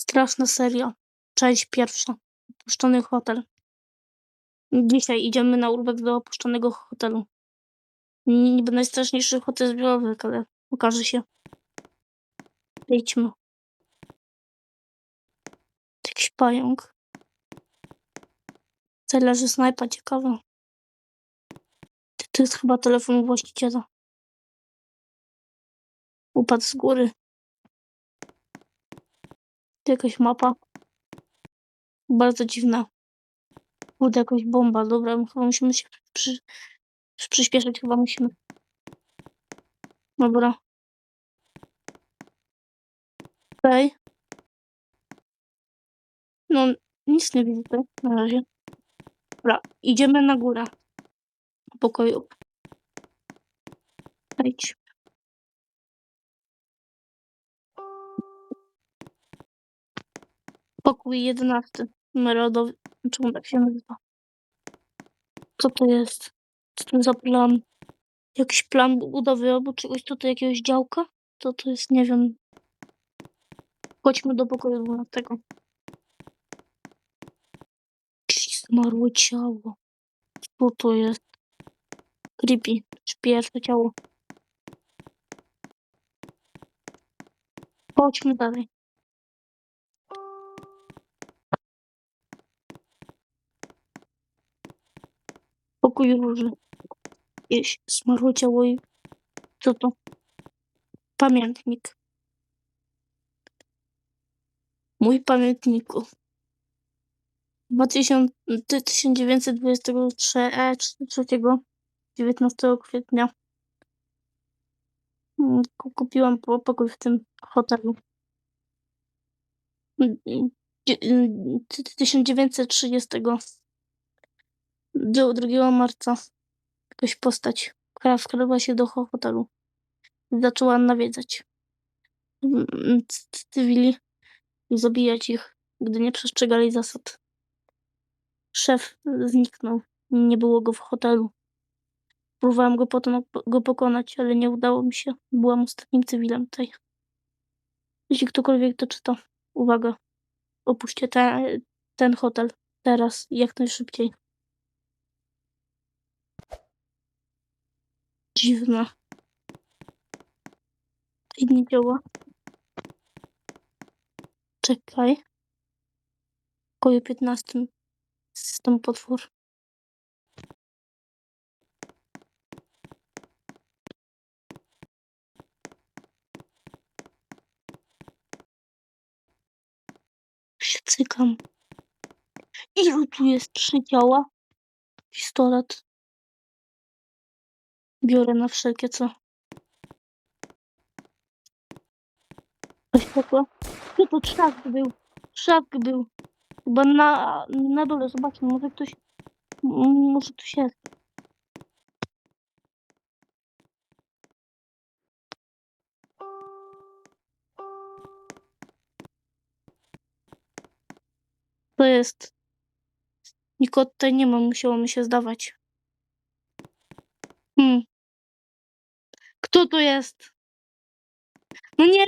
Straszna seria. Część pierwsza. Opuszczony hotel. Dzisiaj idziemy na urbex do opuszczonego hotelu. Niby najstraszniejszy hotel zbiorowy, ale okaże się. Idźmy. Jakiś pająk. Tutaj leży snajpa, ciekawa. To jest chyba telefon właściciela. Upadł z góry. Jakaś mapa. Bardzo dziwna. Kurde, jakaś bomba. Dobra, chyba musimy się przy, przy, przyspieszyć. Chyba musimy. Dobra. Okej. No, nic nie widzę na razie. Dobra, idziemy na górę. Pokoju. Wejdź. Pokój jedenasty. Numerodowy. Czemu tak się nazywa? Co to jest? Co to za plan? Jakiś plan budowy albo czegoś tutaj, jakiegoś działka? Co to jest? Nie wiem. Chodźmy do pokoju 12. Jakieś zmarłe ciało. Co to jest? Creepy. Pierwsze ciało. Chodźmy dalej. Pokój róży. Jakieś i... Co to? Pamiętnik. Mój pamiętniku. 2000 1923 e, 19 kwietnia Mm, ku- kupiłam po- pokój w tym hotelu. Mm, mm, dzie- mm, 1930 do 2 marca jakaś postać, która wkradła się do ho- hotelu. Zaczęła nawiedzać mm, cywili i zabijać ich, gdy nie przestrzegali zasad. Szef zniknął. Nie było go w hotelu. Próbowałam go potem go pokonać, ale nie udało mi się. Byłam ostatnim cywilem tutaj. Jeśli ktokolwiek to czyta, uwaga. Opuśćcie te, ten hotel. Teraz, jak najszybciej. Dziwne. I nie działa. Czekaj. W pokoju 15 system potwór. Się cykam. Ilu tu jest trzy ciała? Pistolet. Biorę na wszelkie co. Coś pokła. Co to trzask był? Trzask był. Chyba na, na dole, zobaczmy, może ktoś, może ktoś jest. To jest. Nikogo tutaj nie ma, musiało mi się zdawać. Hmm. Kto to jest? No nie!